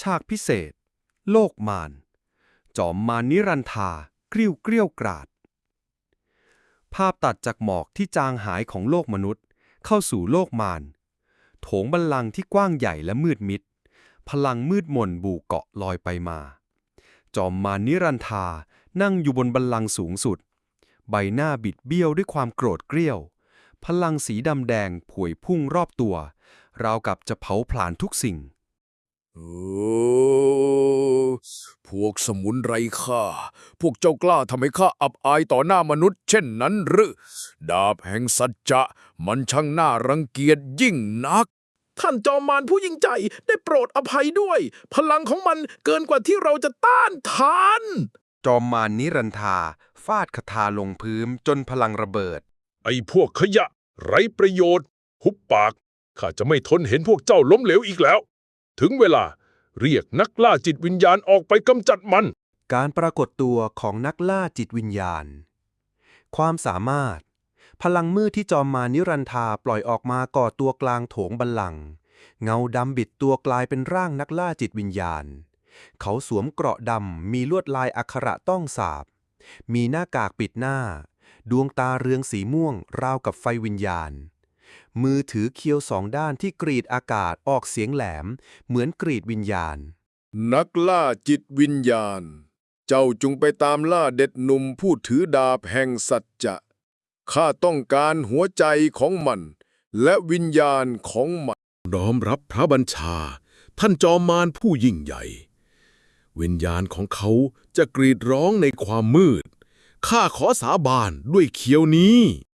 ฉากพิเศษ โลกมาร จอมมารนิรันทากริ้วเกลี้ยวกราด ภาพตัดจากหมอกที่จางหายของโลกมนุษย์ เข้าสู่โลกมาร โถงบัลลังที่กว้างใหญ่และมืดมิด พลังมืดมนบูเกาะลอยไปมา จอมมารนิรันทานั่งอยู่บนบัลลังสูงสุด ใบหน้าบิดเบี้ยวด้วยความโกรธเกรี้ยว พลังสีดำแดงผวยพุ่งรอบตัว ราวกับจะเผาผลาญทุกสิ่ง โอ้พวกสมุนไรข้า พวกเจ้ากล้าทำให้ข้าอับอายต่อหน้ามนุษย์เช่นนั้นหรือ ดาบแห่งสัจจะมันช่างน่ารังเกียจยิ่งนัก ท่านจอมมารผู้ยิ่งใจได้โปรดอภัยด้วย พลังของมันเกินกว่าที่เราจะต้านทาน จอมมารนิรันทาฟาดคาถาลงพื้นจนพลังระเบิด ไอ้พวกขยะ ไร้ประโยชน์ หุบปาก ข้าจะไม่ทนเห็นพวกเจ้าล้มเหลวอีกแล้ว ถึงเวลาเรียกนักล่าจิตวิญญาณออกไปกำจัดมัน การปรากฏตัวของนักล่าจิตวิญญาณ ความสามารถ พลังมืดที่จอมมานิรันทาปล่อยออกมาก่อตัวกลางโถงบัลลังก์เงาดำบิดตัวกลายเป็นร่างนักล่าจิตวิญญาณ เขาสวมเกราะดำมีลวดลายอักขระต้องสาบ มีหน้ากากปิดหน้า ดวงตาเรืองสีม่วงราวกับไฟวิญญาณ มือถือเคียวสองด้านที่กรีดอากาศออกเสียงแหลม เหมือนกรีดวิญญาณ นักล่าจิตวิญญาณ เจ้าจงไปตามล่าเด็ดหนุ่มผู้ถือดาบแห่งสัจจะข้าต้องการหัวใจของมัน และวิญญาณของมันน้อมรับพระบัญชา ท่านจอมมารผู้ยิ่งใหญ่ วิญญาณของเขาจะกรีดร้องในความมืด ข้าขอสาบานด้วยเคียวนี้